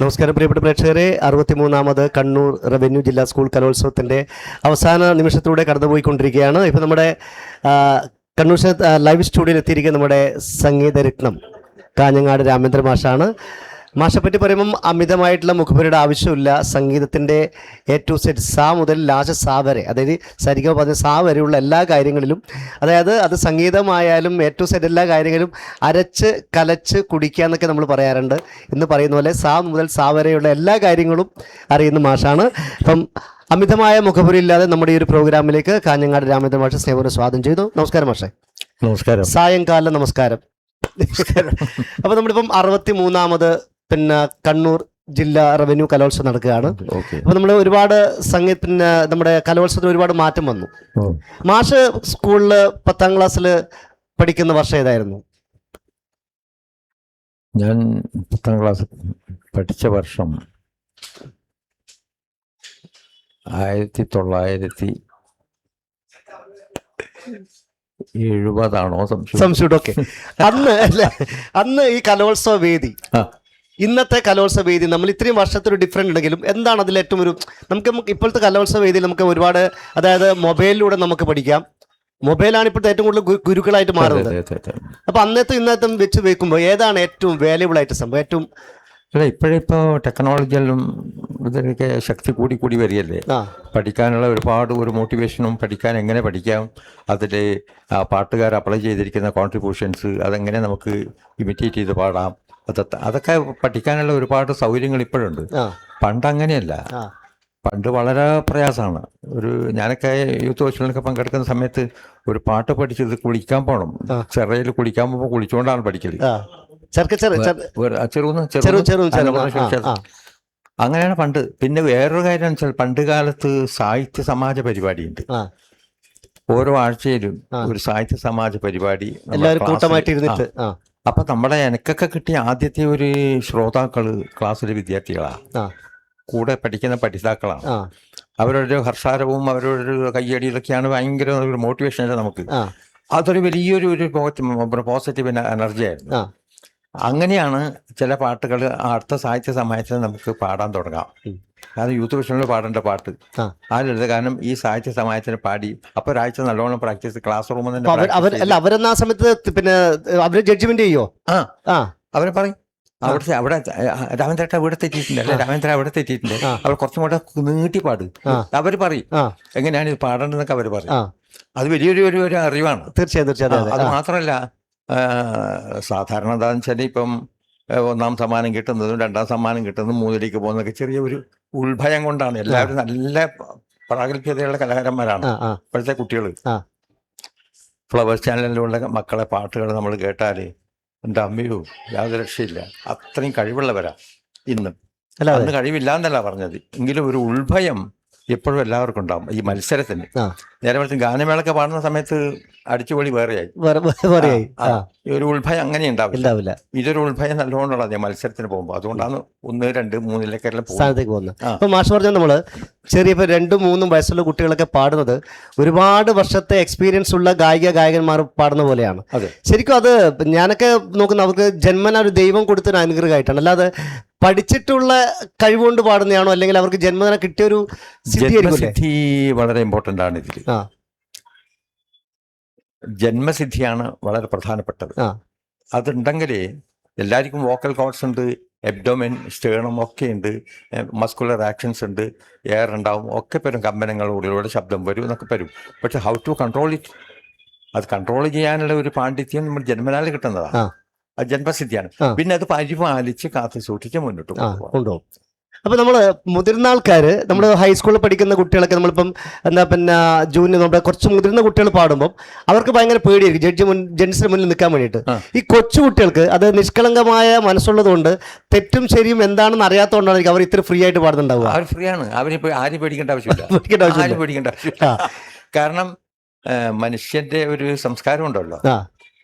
നമസ്കാരം പ്രിയപ്പെട്ട പ്രേക്ഷകരെ. അറുപത്തിമൂന്നാമത് കണ്ണൂർ റവന്യൂ ജില്ലാ സ്കൂൾ കലോത്സവത്തിന്റെ അവസാന നിമിഷത്തിലൂടെ കടന്നുപോയിക്കൊണ്ടിരിക്കുകയാണ്. ഇപ്പം നമ്മുടെ കണ്ണൂർ ലൈവ് സ്റ്റുഡിയോയിൽ എത്തിയിരിക്കുന്ന നമ്മുടെ സംഗീതരത്നം കാഞ്ഞങ്ങാട് രാമേന്ദ്ര മാഷാണ് മാഷെ പറ്റി പറയുമ്പം അമിതമായിട്ടുള്ള മുഖപരിയുടെ ആവശ്യമില്ല. സംഗീതത്തിന്റെ എ ടു സെറ്റ് സാ മുതൽ ലാസ്റ്റ് സാ വരെ അതായത് സരിഗ പറഞ്ഞ സാ വരെയുള്ള എല്ലാ കാര്യങ്ങളിലും അതായത് അത് സംഗീതമായാലും എ ടു സെറ്റ് എല്ലാ കാര്യങ്ങളിലും അരച്ച് കലച്ച് കുടിക്കുക എന്നൊക്കെ നമ്മൾ പറയാറുണ്ട്. എന്ന് പറയുന്ന പോലെ സാ മുതൽ സാ വരെയുള്ള എല്ലാ കാര്യങ്ങളും അറിയുന്ന മാഷാണ്. അപ്പം അമിതമായ മുഖപുരി ഇല്ലാതെ നമ്മുടെ ഈ ഒരു പ്രോഗ്രാമിലേക്ക് കാഞ്ഞങ്ങാട് രാമേന്ദ്ര മാഷ സ്നേഹപൂർവം സ്വാഗതം ചെയ്തു. നമസ്കാരം മാഷേ. നമസ്കാരം. സായങ്കാല നമസ്കാരം. അപ്പൊ നമ്മളിപ്പം അറുപത്തി മൂന്നാമത് പിന്നെ കണ്ണൂർ ജില്ലാ റവന്യൂ കലോത്സവം നടക്കുകയാണ്. അപ്പൊ നമ്മൾ ഒരുപാട് സംഗീത പിന്നെ നമ്മുടെ കലോത്സവത്തിന് ഒരുപാട് മാറ്റം വന്നു. മാഷ് സ്കൂളിൽ പത്താം ക്ലാസ്സിൽ പഠിക്കുന്ന വർഷം ഏതായിരുന്നു? ഞാൻ പത്താം ക്ലാസ് പഠിച്ച വർഷം ആയിരത്തി തൊള്ളായിരത്തി എഴുപതാണോ സംശയം. സംശയം ഓക്കെ. അന്ന് അല്ലേ അന്ന് ഈ കലോത്സവ വേദി. ഇന്നത്തെ കലോത്സവ വേദി നമ്മൾ ഇത്രയും വർഷത്തെ ഒരു ഡിഫറന്റ് ഉണ്ടെങ്കിലും എന്താണ് അതിൽ ഏറ്റവും ഒരു നമുക്ക് ഇപ്പോഴത്തെ കലോത്സവ വേദിയിൽ നമുക്ക് ഒരുപാട് അതായത് മൊബൈലിലൂടെ നമുക്ക് പഠിക്കാം. മൊബൈലാണ് ഇപ്പോഴത്തെ ഏറ്റവും കൂടുതൽ ഗുരുക്കളായിട്ട് മാറുന്നത്. അപ്പൊ അന്നത്തെ ഇന്നത്തെ വെച്ച് വെക്കുമ്പോൾ ഏതാണ് ഏറ്റവും വാല്യബിൾ ആയിട്ട് സംഭവം? ഏറ്റവും അല്ല ഇപ്പോഴിപ്പോ ടെക്നോളജിയിലും ഇതിനൊക്കെ ശക്തി കൂടി കൂടി വരികയല്ലേ? പഠിക്കാനുള്ള ഒരുപാട് ഒരു മോട്ടിവേഷനും പഠിക്കാൻ എങ്ങനെ പഠിക്കാം? അതിൽ പാട്ടുകാർ അപ്ലൈ ചെയ്തിരിക്കുന്ന കോൺട്രിബ്യൂഷൻസ് അതെങ്ങനെ നമുക്ക് ഇമിറ്റേറ്റ് ചെയ്ത് പാടാം? അതൊക്കെ അതൊക്കെ പഠിക്കാനുള്ള ഒരുപാട് സൗകര്യങ്ങൾ ഇപ്പോഴുണ്ട്. പണ്ട് അങ്ങനെയല്ല. പണ്ട് വളരെ പ്രയാസമാണ്. ഒരു ഞാനൊക്കെ യൂത്ത് ഹോസ്റ്റലിലൊക്കെ പങ്കെടുക്കുന്ന സമയത്ത് ഒരു പാട്ട് പഠിച്ചത് കുളിക്കാൻ പോകണം. ചെറയിൽ കുളിക്കാൻ പോകുമ്പോൾ കുളിച്ചുകൊണ്ടാണ് പഠിക്കൽ. അങ്ങനെയാണ് പണ്ട്. പിന്നെ വേറൊരു കാര്യം വെച്ചാൽ പണ്ട് കാലത്ത് സാഹിത്യ സമാജ പരിപാടിയുണ്ട്. ഉണ്ട് ഓരോ ആഴ്ചയിലും ഒരു സാഹിത്യ സമാജ പരിപാടി. എല്ലാവരും കൂട്ടമായിട്ട് ഇരുന്നിട്ട്. അപ്പൊ നമ്മുടെ എനക്കൊക്കെ കിട്ടിയ ആദ്യത്തെ ഒരു ശ്രോതാക്കൾ ക്ലാസ്സിലെ വിദ്യാർത്ഥികളാണ് കൂടെ പഠിക്കുന്ന പഠിതാക്കളാണ്. അവരുടെ ഹർഷാരവും അവരുടെ കയ്യടിയിലൊക്കെയാണ് ഭയങ്കര ഒരു മോട്ടിവേഷൻ നമുക്ക്. അതൊരു വലിയൊരു ഒരു പോസിറ്റീവ് എനർജി ആയിരുന്നു. അങ്ങനെയാണ് ചില പാട്ടുകൾ അടുത്ത സാഹിത്യ സമായത്തിൽ നമുക്ക് പാടാൻ തുടങ്ങാം. കാരണം അത് യൂത്ത് വിഷനിൽ പാടേണ്ട പാട്ട്. ആ. കാരണം ഈ സാഹിത്യ സമാജത്തിന് പാടി അപ്പൊ ഒരാഴ്ച നല്ലോണം പ്രാക്ടീസ് ക്ലാസ് റൂമിൽ അവരെന്നാ സമയത്ത് പിന്നെ അവർ ജഡ്ജ്മെന്റ് ചെയ്യോ? ആ. ആ. അവരെ പറയും. അവിടുത്തെ അവിടെ രാമേന്ദ്രേട്ട ഇവിടെ തെറ്റിയിട്ടുണ്ട്. അല്ലെ? രാമേന്ദ്ര അവിടെ തെറ്റിയിട്ടുണ്ട്. അവർ കുറച്ചും കൂടെ നീട്ടി പാട്. അവർ പറയും. എങ്ങനെയാണ് ഇത് പാടേണ്ടതെന്നൊക്കെ അവർ പറയും. അത് വലിയൊരു ഒരു അറിവാണ്. തീർച്ചയായും തീർച്ചയായും. അത് മാത്രമല്ല സാധാരണ എന്താണെന്ന് വെച്ചാൽ ഇപ്പം ഒന്നാം സമ്മാനം കിട്ടുന്നതും രണ്ടാം സമ്മാനം കിട്ടുന്നതും മൂന്നിലേക്ക് പോകുന്നതൊക്കെ ചെറിയ ഒരു ഉൾഭയം കൊണ്ടാണ്. എല്ലാവരും നല്ല പ്രാഗൽഭ്യതയുള്ള കലാകാരന്മാരാണ് ഇപ്പോഴത്തെ കുട്ടികൾ ഫ്ലവേഴ്സ് ചാനലിലുള്ള മക്കളെ പാട്ടുകൾ നമ്മൾ കേട്ടാൽ എന്റെ അമ്മയോ യാതൊരു രക്ഷയില്ല. അത്രയും കഴിവുള്ളവരാ ഇന്ന്. അല്ല അന്ന് കഴിവില്ല എന്നല്ല പറഞ്ഞത്. എങ്കിലും ഒരു ഉൾഭയം എപ്പോഴും എല്ലാവർക്കും ഉണ്ടാവും. ഈ മത്സരത്തിന്. നേരെ മറിച്ച് ഗാനമേളൊക്കെ പാടുന്ന സമയത്ത് അടിച്ചുപൊളി വേറെയായി. വേറെ ആ, ഒരു ഉൾഭയം അങ്ങനെ ഉണ്ടാവില്ല. ഉണ്ടാവില്ല. ഇതൊരു ഉൾഭയം നല്ലോണം മത്സരത്തിന് പോകുമ്പോൾ അതുകൊണ്ടാണ് ഒന്ന് രണ്ട് മൂന്നിലൊക്കെ സ്ഥലത്തേക്ക് പോകുന്നത്? സ്ഥാനത്തേക്ക് പോകുന്നത്. അപ്പോൾ അപ്പൊ മാഷ് പറഞ്ഞ നമ്മൾ ചെറിയ ഇപ്പൊ രണ്ടും മൂന്നും വയസ്സുള്ള കുട്ടികളൊക്കെ പാടുന്നത് ഒരുപാട് വർഷത്തെ എക്സ്പീരിയൻസ് ഉള്ള ഗായിക ഗായകന്മാർ പാടുന്ന പോലെയാണ്. ശരിക്കും അത് ഞാനൊക്കെ നോക്കുന്ന അവർക്ക് ജന്മന ഒരു ദൈവം കൊടുത്തൊരു അനുഗ്രഹമായിട്ടാണ്. അല്ലാതെ പഠിച്ചിട്ടുള്ള കഴിവുകൊണ്ട് പാടുന്നതാണോ അല്ലെങ്കിൽ അവർക്ക് ജന്മദിനം കിട്ടിയ ഒരു സിദ്ധി വളരെ ഇമ്പോർട്ടന്റ് ആണ് ഇതിൽ ജന്മസിദ്ധിയാണ് വളരെ പ്രധാനപ്പെട്ടത്. അതുണ്ടെങ്കിൽ അതുണ്ടെങ്കിലേ എല്ലാവർക്കും വോക്കൽ കോഡ്സ് ഉണ്ട് എബ്ഡോമിൻ സ്റ്റേണം ഒക്കെ ഉണ്ട് മസ്കുലർ ആക്ഷൻസ് ഉണ്ട് എയർ ഉണ്ടാവും ഒക്കെ വരും കമ്പനങ്ങളിലൂടെ ശബ്ദം വരും എന്നൊക്കെ വരും. പക്ഷെ ഹൗ ടു കൺട്രോൾ ഇറ്റ്? അത് കൺട്രോൾ ചെയ്യാനുള്ള ഒരു പാണ്ഡിത്യം നമ്മൾ ജന്മനാൽ കിട്ടുന്നതാണ്. അത് ജന്മസിദ്ധിയാണ്. പിന്നെ അത് പരിപാലിച്ച് കാത്തു സൂക്ഷിച്ച് മുന്നോട്ട് കൊണ്ടുപോകും. അപ്പൊ നമ്മൾ മുതിർന്ന ആൾക്കാര് നമ്മൾ ഹൈസ്കൂളിൽ പഠിക്കുന്ന കുട്ടികളൊക്കെ നമ്മളിപ്പം എന്താ പിന്നെ ജൂനിയർ നമ്മുടെ കുറച്ച് മുതിർന്ന കുട്ടികൾ പാടുമ്പോൾ അവർക്ക് ഭയങ്കര പേടിയായിരിക്കും. ജഡ്ജി മുൻ ജഡ്ജിന് മുന്നിൽ നിൽക്കാൻ വേണ്ടിയിട്ട്. ഈ കൊച്ചു കുട്ടികൾക്ക് അത് നിഷ്കളങ്കമായ മനസ്സുള്ളതുകൊണ്ട് തെറ്റും ശരിയും എന്താണെന്ന് അറിയാത്തതുകൊണ്ടാണ് അവർ ഇത്ര ഫ്രീ ആയിട്ട് പാടുന്നുണ്ടാവുക. അവർ ഫ്രീ ആണ്. അവരിപ്പോ ആരും പേടിക്കേണ്ട ആവശ്യമില്ല. ആരും പേടിക്കേണ്ട ആവശ്യമില്ല. കാരണം മനുഷ്യന്റെ ഒരു സംസ്കാരം ഉണ്ടല്ലോ.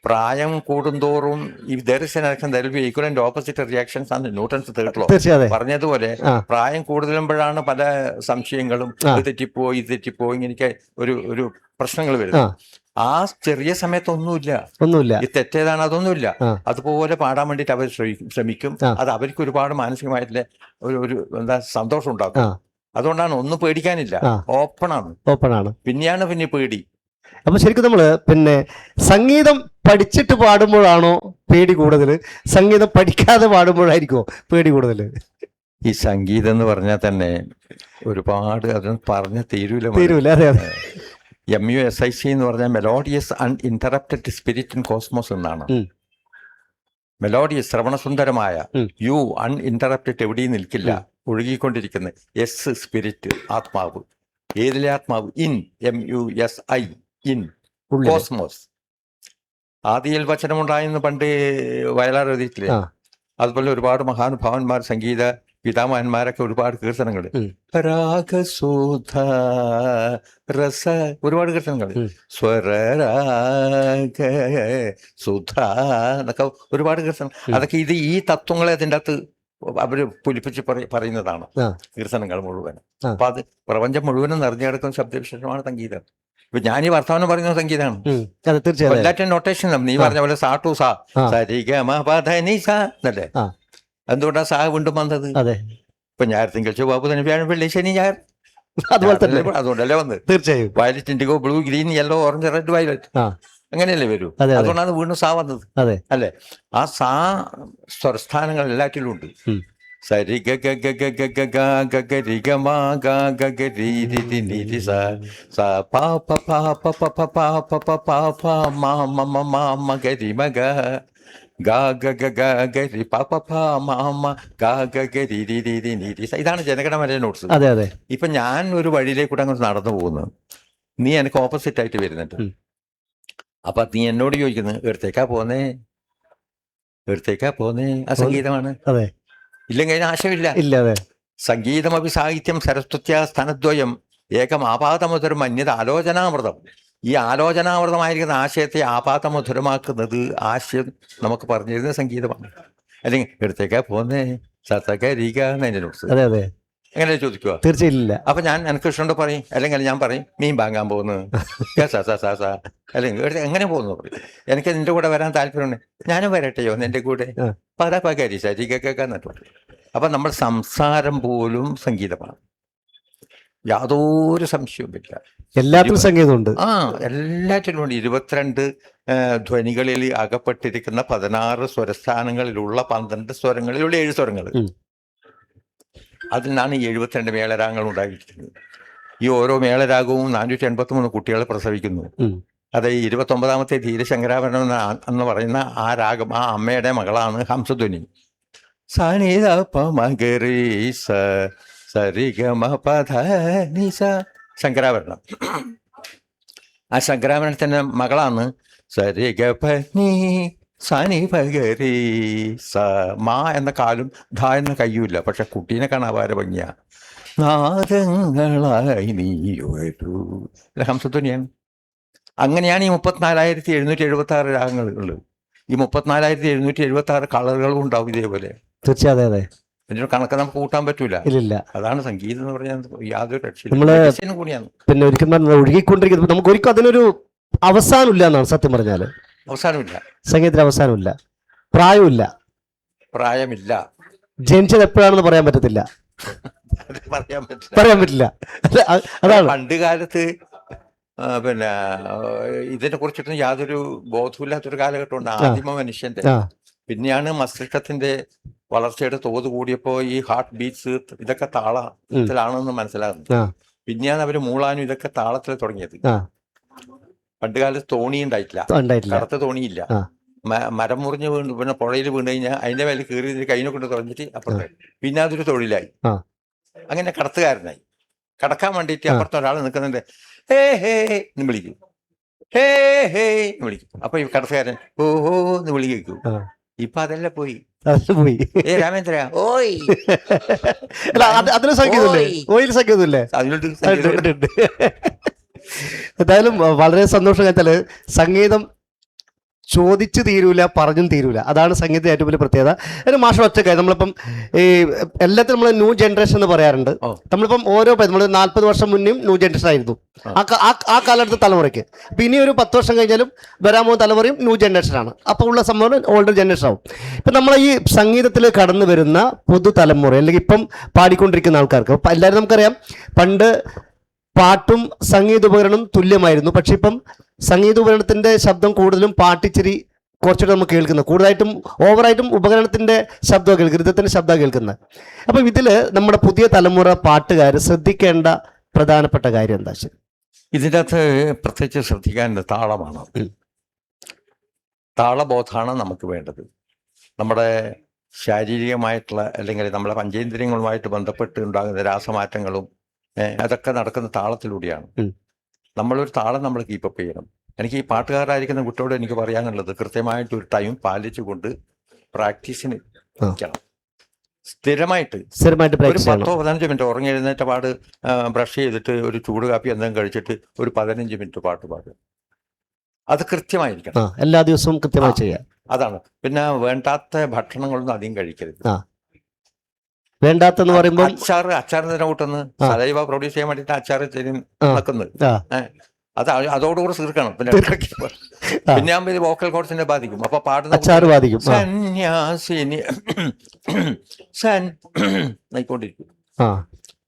പ്രായം കൂടുന്തോറും ഈ there is an action there be equal and opposite reactions ആണ് ന്യൂട്ടൺസ് തേർഡ് ലോ പറഞ്ഞതുപോലെ പ്രായം കൂടുതലുമ്പോഴാണ് പല സംശയങ്ങളും. ഇത് തെറ്റിപ്പോ ഇത് തെറ്റിപ്പോ ഇങ്ങനെയൊക്കെ ഒരു ഒരു പ്രശ്നങ്ങൾ വരുന്നത്. ആ. ചെറിയ സമയത്തൊന്നുമില്ല ഒന്നുമില്ല. ഈ തെറ്റേതാണ് അതൊന്നുമില്ല. അതുപോലെ പാടാൻ വേണ്ടിയിട്ട് അവർ ശ്രമിക്കും ശ്രമിക്കും. അത് അവർക്ക് ഒരുപാട് മാനസികമായിട്ടുള്ള ഒരു ഒരു എന്താ സന്തോഷം ഉണ്ടാക്കും. അതുകൊണ്ടാണ് ഒന്നും പേടിക്കാനില്ല. ഓപ്പൺ ഓപ്പണാണ് ഓപ്പൺ ആണ്. പിന്നെയാണ് പിന്നെ പേടി. അപ്പൊ ശരിക്കും നമ്മൾ പിന്നെ സംഗീതം പഠിച്ചിട്ട് പാടുമ്പോഴാണോ പേടി കൂടുതൽ? സംഗീതം പഠിക്കാതെ പാടുമ്പോഴായിരിക്കോ പേടി കൂടുതൽ? ഈ സംഗീതം എന്ന് പറഞ്ഞാൽ തന്നെ ഒരുപാട് അത് പറഞ്ഞ തീരൂല. തീരൂല അതെ അതെ. M U S I C എന്ന് പറഞ്ഞാൽ melodious uninterrupted spirit in cosmos എന്നാണ് മെലോഡിയസ് ശ്രവണസുന്ദരമായ യു അൺ ഇന്ററപ്റ്റഡ് എവിടെയും നിൽക്കില്ല. ഒഴുകിക്കൊണ്ടിരിക്കുന്നത് എസ് സ്പിരിറ്റ് ആത്മാവ്. ഏതിലെ ആത്മാവ്? In M U S I in cosmos ആദിയിൽ വചനമുണ്ടായെന്ന് പണ്ട് വയലാർ എഴുതിയിട്ടില്ലേ. അതുപോലെ ഒരുപാട് മഹാനുഭാവന്മാർ സംഗീത പിതാമഹന്മാരൊക്കെ ഒരുപാട് കീർത്തനങ്ങൾ രാഗസൂധ രസ ഒരുപാട് കീർത്തനങ്ങൾ. സ്വരരാഗ സുധ എന്നൊക്കെ ഒരുപാട് കീർത്തനം. അതൊക്കെ ഇത് ഈ തത്വങ്ങളെ അതിന്റെ അകത്ത് അവർ പുലിപ്പിച്ച് പറ- പറയുന്നതാണ്. കീർത്തനങ്ങൾ മുഴുവൻ. അപ്പൊ അത് പ്രപഞ്ചം മുഴുവനും നിറഞ്ഞു കിടക്കുന്ന ശബ്ദവിശേഷമാണ് സംഗീതം ഇപ്പൊ ഞാൻ ഈ വർത്തമാനം പറയുന്ന സംഗീതമാണ്. ലാറ്റിൻ നൊട്ടേഷൻ നീ പറഞ്ഞ പോലെ സാ ടു സാ. ആ. സരിഗമ പധനി സാ എന്നല്ലേ എന്തുകൊണ്ടാ സാ വീണ്ടും വന്നത്? അതെ. ഇപ്പൊ ഞായർ തിങ്കൾ ചൊവ്വ ബുധൻ വ്യാഴം വെള്ളി ശനി ഞാൻ അതുപോലെ തന്നെ? അതുകൊണ്ടല്ലേ വന്നത്? തീർച്ചയായും. Violet indigo blue green yellow orange red violet. അങ്ങനെയല്ലേ വരൂ? അതെ അതെ. അതുകൊണ്ടാണ് വീണ്ടും സാ വന്നത്. അല്ലേ? ആ സാ സ്വരസ്ഥാനങ്ങൾ എല്ലാറ്റിലും ഉണ്ട്. സരി ഗ ഗ ഗ ഗ ഗ ഗ ഗ ഗ ഗ രി ഗ മ ഗ ഗ ഗ രി രി രി രി രി സ സ പ പ പ പ പ പ പ പ പ പ പ മ മ മ മ മ ഗ രി മ ഗ ഗ ഗ ഗ ഗ ഗ രി പ പ പ മ മ ഗ ഗ ഗ രി രി രി രി രി രി സ ഇതാണ് ജനഗണമന നോട്ട്സ് അതെ അതെ ഇപ്പൊ ഞാൻ ഒരു വഴിയിലേക്കൂടെ അങ്ങോട്ട് നടന്നു പോകുന്നു നീ എനിക്ക് ഓപ്പോസിറ്റ് ആയിട്ട് വരുന്നുണ്ട്. അപ്പൊ നീ എന്നോട് ചോദിക്കുന്നു എടുത്തേക്കാ പോന്നേ എടുത്തേക്കാ പോന്നേ ആ സംഗീതമാണ് അതെ ഇല്ലെങ്കിൽ അതിന് ആശയമില്ല ഇല്ല അതെ. സംഗീതമപി സാഹിത്യം സരസ്വത്യ സ്ഥാനദ്വയം ഏകം ആപാതമധുരം അന്യത ആലോചനാമൃതം ഈ ആലോചനാമൃതമായിരിക്കുന്ന ആശയത്തെ ആപാതമധുരമാക്കുന്നത് ആശയം നമുക്ക് പറഞ്ഞു തരുന്ന സംഗീതമാണ്. അല്ലെങ്കിൽ എടുത്തേക്കാ പോന്നേ സത്തകരിക എന്നതിന്റെ നോട്ട്സ് അതെ അതെ. എങ്ങനെ ചോദിക്കുക? തീർച്ചയായില്ല അപ്പൊ ഞാൻ എനിക്ക് ഇഷ്ടമുണ്ട് പറയും അല്ലെങ്കിൽ ഞാൻ പറയും മീൻ വാങ്ങാൻ പോകുന്നു. സാ, സാ, സാ. അല്ലെങ്കിൽ എങ്ങനെ പോകുന്നു പറയും. എനിക്ക് നിന്റെ കൂടെ വരാൻ താല്പര്യമുണ്ട്. ഞാനും വരട്ടെയോ നിന്റെ കൂടെ. പല പകരി ശരിക്കൊക്കെ അപ്പൊ നമ്മൾ സംസാരം പോലും സംഗീതമാണ്. യാതൊരു സംശയവുമില്ല എല്ലാത്തിലും സംഗീതമുണ്ട്. ആ എല്ലാറ്റിലും ഉണ്ട്. ഇരുപത്തിരണ്ട് ധ്വനികളിൽ അകപ്പെട്ടിരിക്കുന്ന പതിനാറ് സ്വരസ്ഥാനങ്ങളിലുള്ള പന്ത്രണ്ട് സ്വരങ്ങളിലുള്ള ഏഴ് സ്വരങ്ങൾ. അതിൽ നിന്നാണ് ഈ എഴുപത്തിരണ്ട് മേളരാഗങ്ങൾ ഉണ്ടായിരിക്കുന്നത് ഈ ഓരോ മേളരാഗവും നാനൂറ്റി എൺപത്തി മൂന്ന് കുട്ടികൾ പ്രസവിക്കുന്നു. അത് ഇരുപത്തൊമ്പതാമത്തെ ധീരശങ്കരാഭരണം എന്ന എന്ന് പറയുന്ന ആ രാഗം ആ അമ്മയുടെ മകളാണ് ഹംസധ്വനി. സനിത പമഗരീസ സരിഗമ പധനിസ. ശങ്കരാഭരണം. ആ ശങ്കരാഭരണത്തിന്റെ മകളാണ് സരിഗപനി സനി പകരി സ മാ എന്ന കാലും ധ എന്ന കയ്യുമില്ല. പക്ഷെ കുട്ടീനെ കാണാൻ വളരെ ഭംഗിയാ. നാദങ്ങളായി നീ വരൂ. ഹംസധ്വനിയാണ് അങ്ങനെയാണ് ഈ മുപ്പത്തിനാലായിരത്തി എഴുന്നൂറ്റി എഴുപത്തി ആറ് രാഗങ്ങൾ. ഉള്ളത് ഈ മുപ്പത്തിനാലായിരത്തി എഴുന്നൂറ്റി എഴുപത്തി ആറ് കളറുകളും ഉണ്ടാവും ഇതേപോലെ. തീർച്ചയായും അതെ കണക്ക് നമുക്ക് കൂട്ടാൻ പറ്റൂല. ഇല്ല അതാണ് സംഗീതം എന്ന് പറഞ്ഞാൽ യാതൊരു രക്ഷയും കൂടിയാണ്. പിന്നെ ഒരിക്കലും ഒഴുകിക്കൊണ്ടിരിക്കുന്നത്. നമുക്ക് ഒരിക്കലും അതിനൊരു അവസാനമില്ല എന്നാണ് സത്യം പറഞ്ഞാൽ. അവസാനമില്ല. സംഗീതത്തിന് അവസാനമില്ല. പ്രായമില്ല പ്രായമില്ല. ജനിച്ചത് എപ്പോഴാണെന്ന് പറയാൻ പറ്റത്തില്ല. പറയാൻ പറ്റില്ല. പറയാൻ പറ്റില്ല. അതാണ്. പണ്ട് കാലത്ത് പിന്നെ ഇതിനെ കുറിച്ചിട്ട് യാതൊരു ബോധമില്ലാത്തൊരു കാലഘട്ടമുണ്ട്. ആദിമ മനുഷ്യന്റെ. പിന്നെയാണ് മസ്തിഷ്കത്തിന്റെ വളർച്ചയുടെ തോത് കൂടിയപ്പോ ഈ ഹാർട്ട് ബീറ്റ്സ് ഇതൊക്കെ താളത്തിലാണെന്ന് മനസ്സിലാകുന്നത്. പിന്നെയാണ് അവർ മൂളാനും ഇതൊക്കെ താളത്തിൽ തുടങ്ങിയത്. ആ. പണ്ട് കാലത്ത് തോണി ഉണ്ടായിട്ടില്ല. ഉണ്ടായിട്ടില്ല. കറുത്ത തോണിയില്ല. മരം മുറിഞ്ഞ് വീണ് പിന്നെ പുഴയിൽ വീണ് കഴിഞ്ഞാൽ അതിന്റെ മേലെ കയറി കൈനെ കൊണ്ട് തുറഞ്ഞിട്ട് അപ്പുറത്ത് പിന്നെ അതൊരു തൊഴിലായി. അങ്ങനെ കടത്തുകാരനായി. കടക്കാൻ വേണ്ടിയിട്ട്. അപ്പുറത്ത് ഒരാൾ നിൽക്കുന്നുണ്ട്. ഹേ ഹേ എന്ന് വിളിക്കും. ഹേ ഹേ എന്ന് വിളിക്കും. അപ്പൊ ഈ കടത്തുകാരൻ ഓ ഹോ എന്ന് വിളി കേൾക്കും. ആ. ഇപ്പൊ അതെല്ലാം പോയി. പോയി. ഏ രാമേന്ദ്ര ഓയ്. അല്ല അതിന് ഓയ്. ഓയിൽ അതിനോട് സംഗീതം. എന്തായാലും വളരെ സന്തോഷം വെച്ചാൽ സംഗീതം ചോദിച്ചു തീരൂല പറഞ്ഞും തീരൂല. അതാണ് സംഗീതത്തിന്റെ ഏറ്റവും വലിയ പ്രത്യേകത. ഒരു മാഷ ഒറ്റക്കായി. നമ്മളിപ്പം ഈ എല്ലാത്തിനും നമ്മൾ ന്യൂ ജനറേഷൻ എന്ന് പറയാറുണ്ട്. നമ്മളിപ്പം ഓരോ നമ്മൾ നാൽപ്പത് വർഷം മുന്നേയും ന്യൂ ജനറേഷൻ ആയിരുന്നു. ആ. കാലഘട്ടത്തെ തലമുറയ്ക്ക്. അപ്പം ഇനി ഒരു പത്ത് വർഷം കഴിഞ്ഞാലും വരാൻ പോകുന്ന തലമുറയും ന്യൂ ജനറേഷൻ ആണ്. അപ്പോൾ ഉള്ള സംഭവം ഓൾഡർ ജനറേഷൻ ആവും. ഇപ്പം നമ്മൾ ഈ സംഗീതത്തിൽ കടന്നു വരുന്ന പുതുതലമുറ അല്ലെങ്കിൽ ഇപ്പം പാടിക്കൊണ്ടിരിക്കുന്ന ആൾക്കാർക്ക് എല്ലാവരും നമുക്കറിയാം പണ്ട് പാട്ടും സംഗീതോപകരണം തുല്യമായിരുന്നു. പക്ഷെ ഇപ്പം സംഗീതോപകരണത്തിന്റെ ശബ്ദം കൂടുതലും പാട്ടിച്ചിരി കുറച്ചുകൂടെ നമുക്ക് കേൾക്കുന്നത്. കൂടുതലായിട്ടും ഓവറായിട്ടും ഉപകരണത്തിന്റെ ശബ്ദം കേൾക്കുന്നത്. ഗൃതത്തിന്റെ ശബ്ദമാണ് കേൾക്കുന്നത്. അപ്പം ഇതിൽ നമ്മുടെ പുതിയ തലമുറ പാട്ടുകാർ ശ്രദ്ധിക്കേണ്ട പ്രധാനപ്പെട്ട കാര്യം എന്താ ശരി? ഇതിന്റെ അകത്ത് പ്രത്യേകിച്ച് ശ്രദ്ധിക്കാന്റെ താളമാണ്. താളബോധമാണ് നമുക്ക് വേണ്ടത്. നമ്മുടെ ശാരീരികമായിട്ടുള്ള അല്ലെങ്കിൽ നമ്മുടെ പഞ്ചേന്ദ്രിയങ്ങളുമായിട്ട് ബന്ധപ്പെട്ട് ഉണ്ടാകുന്ന രാസമാറ്റങ്ങളും അതൊക്കെ നടക്കുന്ന താളത്തിലൂടെയാണ്. നമ്മളൊരു താളം നമ്മൾ കീപ്പപ്പ് ചെയ്യണം. എനിക്ക് ഈ പാട്ടുകാരായിരിക്കുന്ന കുട്ടിയോട് എനിക്ക് പറയാനുള്ളത് കൃത്യമായിട്ട് ഒരു ടൈം പാലിച്ചുകൊണ്ട് പ്രാക്ടീസിന്. നിൽക്കണം. സ്ഥിരമായിട്ട് സ്ഥിരമായിട്ട് ഒരു പത്തോ പതിനഞ്ച് മിനിറ്റ് ഉറങ്ങി എഴുന്നേറ്റ പാട് ബ്രഷ് ചെയ്തിട്ട് ഒരു ചൂട് കാപ്പി എന്തെങ്കിലും കഴിച്ചിട്ട് ഒരു പതിനഞ്ച് മിനിറ്റ് പാട്ട് പാടുക. അത് കൃത്യമായിരിക്കണം. എല്ലാ ദിവസവും കൃത്യമായി. ചെയ്യാം. അതാണ്. പിന്നെ വേണ്ടാത്ത ഭക്ഷണങ്ങളൊന്നും അധികം കഴിക്കരുത്. വേണ്ടാത്തെന്ന് പറയുമ്പോൾ അച്ചാർ അച്ചാർ തന്നെ ആ. സലൈവ പ്രൊഡ്യൂസ് ചെയ്യാൻ വേണ്ടിയിട്ട് അച്ചാർ തരും. നടക്കുന്നത് അത് അതോടുകൂടി തീർക്കണം. പിന്നെ പിന്നെ ആകുമ്പോൾ വോക്കൽ കോഡ്സിനെ ബാധിക്കും. അപ്പൊ പാടുന്ന അച്ചാർ ബാധിക്കും. സന്യാസിനി സൻ ആയിക്കൊണ്ടിരിക്കും.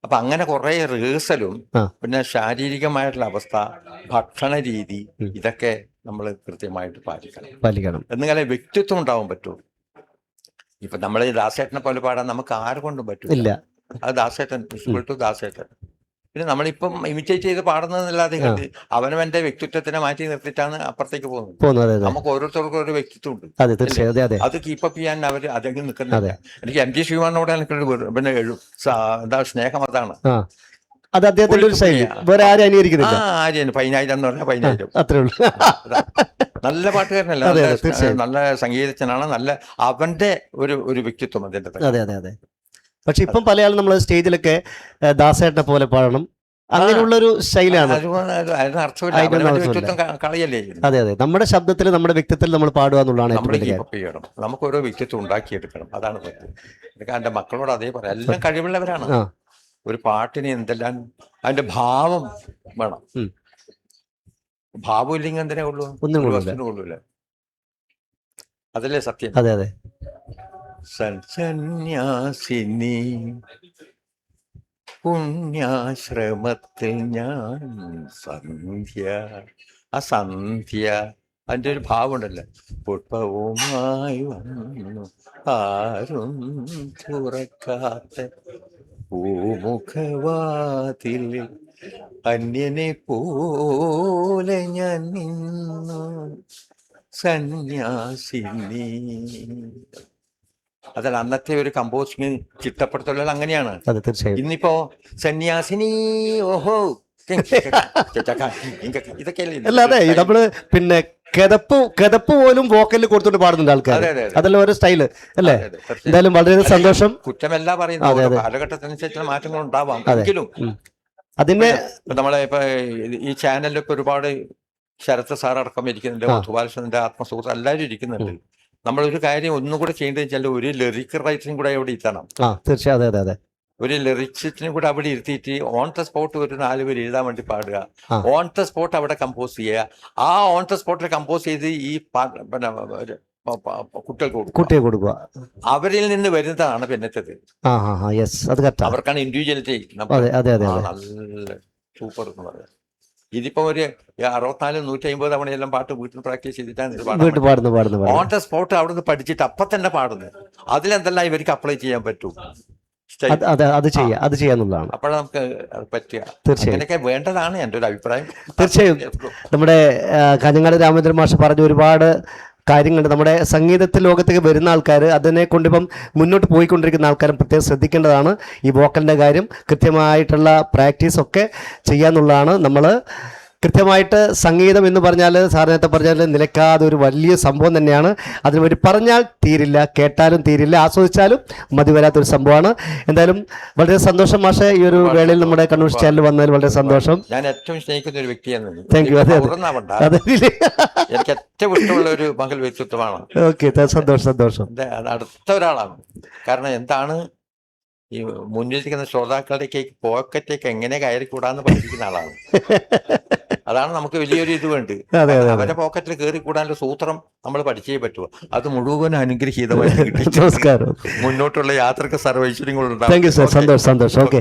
അപ്പൊ അങ്ങനെ കുറെ റിഹേഴ്സലും പിന്നെ ശാരീരികമായിട്ടുള്ള അവസ്ഥ ഭക്ഷണ രീതി ഇതൊക്കെ നമ്മൾ കൃത്യമായിട്ട് പാലിക്കണം. പാലിക്കണം. എന്നാലേ വ്യക്തിത്വം ഉണ്ടാവാൻ പറ്റുള്ളൂ. ഇപ്പൊ നമ്മൾ ദാസേട്ടനെ പോലെ പാടാൻ നമുക്ക് ആരെ കൊണ്ടും പറ്റില്ല അത് ദാസേട്ടൻ ടു ദാസേട്ടൻ. പിന്നെ നമ്മളിപ്പം ഇമിറ്റേറ്റ് ചെയ്ത് പാടുന്നതല്ലാതെ അവനും അവനവന്റെ വ്യക്തിത്വത്തിനെ മാറ്റി നിർത്തിയിട്ടാണ് അപ്പുറത്തേക്ക് പോകുന്നത്. നമുക്ക് ഓരോരുത്തർക്കും ഒരു വ്യക്തിത്വം ഉണ്ട് അതെ കീപ്പപ്പ് ചെയ്യാൻ അവർ അതെങ്കിൽ നിൽക്കുന്നത് എനിക്ക് എം ജി ശ്രീമാനോട് എനിക്കൊരു പിന്നെ എന്താ സ്നേഹം അതാണ്. ആ. അത് അദ്ദേഹത്തിന്റെ ഒരു ശൈലി. വേറെ ആരും ആ അനുകരിക്കുന്നില്ല ആര്യന് പതിനായിരം എന്ന് പറഞ്ഞാൽ പതിനായിരം. അത്രേ ഉള്ളൂ. നല്ല പാട്ടുകാരനല്ല. നല്ല സംഗീതജ്ഞനാണ്. നല്ല അവന്റെ ഒരു ഒരു വ്യക്തിത്വം അതിന്റെ അതെ അതെ അതെ. പക്ഷെ ഇപ്പം പല ആളും നമ്മൾ സ്റ്റേജിലൊക്കെ ദാസേട്ടനെ പോലെ പാടണം. അങ്ങനെയുള്ള ഒരു ശൈലിയാണ്. അതെ അതെ നമ്മുടെ ശബ്ദത്തിൽ നമ്മുടെ വ്യക്തിത്വത്തിൽ നമ്മൾ പാടുക എന്നുള്ളതാണ് നമുക്ക് ഓരോ വ്യക്തിത്വം ഉണ്ടാക്കിയെടുക്കണം. അതാണ് എന്റെ മക്കളോട് അതേ പറയാം. എല്ലാം കഴിവുള്ളവരാണ്. ഒരു പാട്ടിന് എന്തെല്ലാം അതിന്റെ ഭാവം വേണം. ഭാവം ഇല്ലെങ്കിൽ എന്തിനേ ഉള്ളൂ ഒന്നും കൊള്ളില്ല. അതല്ലേ സത്യം? അതെ അതെ. സന്യാസിനി പുണ്യാശ്രമത്തിൽ ഞാൻ സന്ധ്യ ആ സന്ധ്യ അതിന്റെ ഒരു ഭാവമുണ്ടല്ലോ. പുഷ്പവുമായി വന്നു. ആരും തുറക്കാത്ത പൂമുഖവാതിൽ അന്യനെ പോലെ ഞാൻ നിന്നു സന്യാസിനി. അതല്ല അന്നത്തെ ഒരു കമ്പോസിങ് ചിട്ടപ്പെടുത്തലുകൾ അങ്ങനെയാണ്. അതെ തീർച്ചയായും. ഇന്നിപ്പോ സന്യാസിനി ഓഹോ ഇതൊക്കെയല്ലേ അല്ല അതെ നമ്മൾ പിന്നെ കിതപ്പ് കിതപ്പ് പോലും വോക്കലിൽ കൊടുത്തോണ്ട് പാടുന്നുണ്ട് ആൾക്കാർ അതെ, അതെ, അതെ. അതല്ല ഒരു സ്റ്റൈൽ അല്ലേ. എന്തായാലും വളരെ സന്തോഷം. കുറ്റമല്ല പറയുന്നത് കാലഘട്ടത്തിനനുസരിച്ച് കാലഘട്ടത്തിനനുസരിച്ചുള്ള മാറ്റങ്ങൾ ഉണ്ടാവാം എങ്കിലും. അതിന്റെ നമ്മളെ ഇപ്പൊ ഈ ചാനലിലൊക്കെ ഒരുപാട് ശരത് സാർ അടക്കം ഇരിക്കുന്നുണ്ട്. മധുബാലകൃഷ്ണന്റെ ആത്മസുഹൃത്ത് എല്ലാവരും ഇരിക്കുന്നുണ്ട്. നമ്മളൊരു കാര്യം ഒന്നും കൂടെ ചെയ്യേണ്ടത് വെച്ചാൽ ഒരു ലിറിക് റൈറ്ററും കൂടെ അവിടെ ഇരുത്തണം. തീർച്ചയായും അതെ അതെ അതെ. ഒരു ലിറിക്സിനും കൂടെ അവിടെ ഇരുത്തിയിട്ട് ഓൺ ദ സ്പോട്ട് ഒരു നാല് പേര് എഴുതാൻ വേണ്ടി പാടുക. ഓൺ ദ സ്പോട്ട് അവിടെ കമ്പോസ് ചെയ്യുക. ആ ഓൺ ദ സ്പോട്ടിൽ കമ്പോസ് ചെയ്ത് ഈ പിന്നെ കുട്ടികൾക്ക് കുട്ടിയെ കൊടുക്കുക. അവരിൽ നിന്ന് വരുന്നതാണ് പിന്നത്തേത്. ആ ആ ആ യെസ് അത് കറക്റ്റ് അവർക്കാണ് ഇൻഡിവിജ്വലിറ്റി അതെ അതെ അതെ അതെ നല്ല സൂപ്പർ എന്ന് പറയുന്നത് ഇതിപ്പോ ഒരു അറുപത്തിനാല് നൂറ്റി അമ്പത് എല്ലാം പാട്ട് വീട്ടിൽ പ്രാക്ടീസ് ചെയ്തിട്ടാണ് ഇത് വീട്ടിൽ പാടുന്നു പാടുന്നു ഓൺ ദ സ്പോട്ട് അവിടുന്ന് പഠിച്ചിട്ട് അപ്പൊ തന്നെ പാടുന്നത് അതിലെന്തെല്ലാം ഇവർക്ക് അപ്ലൈ ചെയ്യാൻ പറ്റും? അത് ചെയ്യാം അത് ചെയ്യാന്നുള്ളതാണ്. അപ്പോൾ നമുക്ക് പറ്റുക. തീർച്ചയായും. വേണ്ടതാണ് എന്റെ ഒരു അഭിപ്രായം. തീർച്ചയായും. നമ്മുടെ കഞ്ഞങ്ങാട് കാഞ്ഞങ്ങാട് രാമചന്ദ്രൻ മാഷ് പറഞ്ഞ ഒരുപാട് കാര്യങ്ങളുണ്ട്. നമ്മുടെ സംഗീതത്തിൽ ലോകത്തേക്ക് വരുന്ന ആൾക്കാർ അതിനെ കൊണ്ടിപ്പം മുന്നോട്ട് പോയിക്കൊണ്ടിരിക്കുന്ന ആൾക്കാരും പ്രത്യേകം ശ്രദ്ധിക്കേണ്ടതാണ് ഈ വോക്കലിന്റെ കാര്യം. കൃത്യമായിട്ടുള്ള പ്രാക്ടീസൊക്കെ ചെയ്യാന്നുള്ളതാണ് നമ്മൾ കൃത്യമായിട്ട് സംഗീതം എന്ന് പറഞ്ഞാൽ സാർ നേരത്തെ പറഞ്ഞാൽ നിലക്കാതെ ഒരു വലിയ സംഭവം തന്നെയാണ്. അതിന് വേണ്ടി പറഞ്ഞാൽ തീരില്ല കേട്ടാലും തീരില്ല ആസ്വദിച്ചാലും മതി വരാത്തൊരു സംഭവമാണ്. എന്തായാലും വളരെ സന്തോഷം മാഷെ ഈ ഒരു വേളയിൽ നമ്മുടെ കണ്ണൂർ ചാനൽ വന്നതിൽ വളരെ സന്തോഷം. ഞാൻ ഏറ്റവും സ്നേഹിക്കുന്ന ഒരു വ്യക്തിയാണ് താങ്ക് യു അതെ, അതെ. എനിക്ക് ഏറ്റവും ഇഷ്ടമുള്ള ഒരു മകൾ വ്യക്തിത്വമാണ്. ഓക്കെ സന്തോഷം സന്തോഷം. അടുത്ത ഒരാളാണ്. കാരണം എന്താണ്? ഈ മുന്നിലിരിക്കുന്ന ശ്രോതാക്കളുടെയൊക്കെ പോക്കറ്റേക്ക് എങ്ങനെ കയറി കൂടാന്ന് പഠിപ്പിക്കുന്ന ആളാണ്. അതാണ് നമുക്ക് വലിയൊരു ഇത് വേണ്ടി അവരുടെ പോക്കറ്റിൽ കയറി കൂടാനുള്ള സൂത്രം നമ്മൾ പഠിച്ചേ പറ്റുമോ അത് മുഴുവൻ അനുഗ്രഹീതമായി നമസ്കാരം. മുന്നോട്ടുള്ള യാത്രയ്ക്ക് സർവൈശ്വര്യങ്ങളുണ്ടാകും സന്തോഷം സന്തോഷം. ഓക്കെ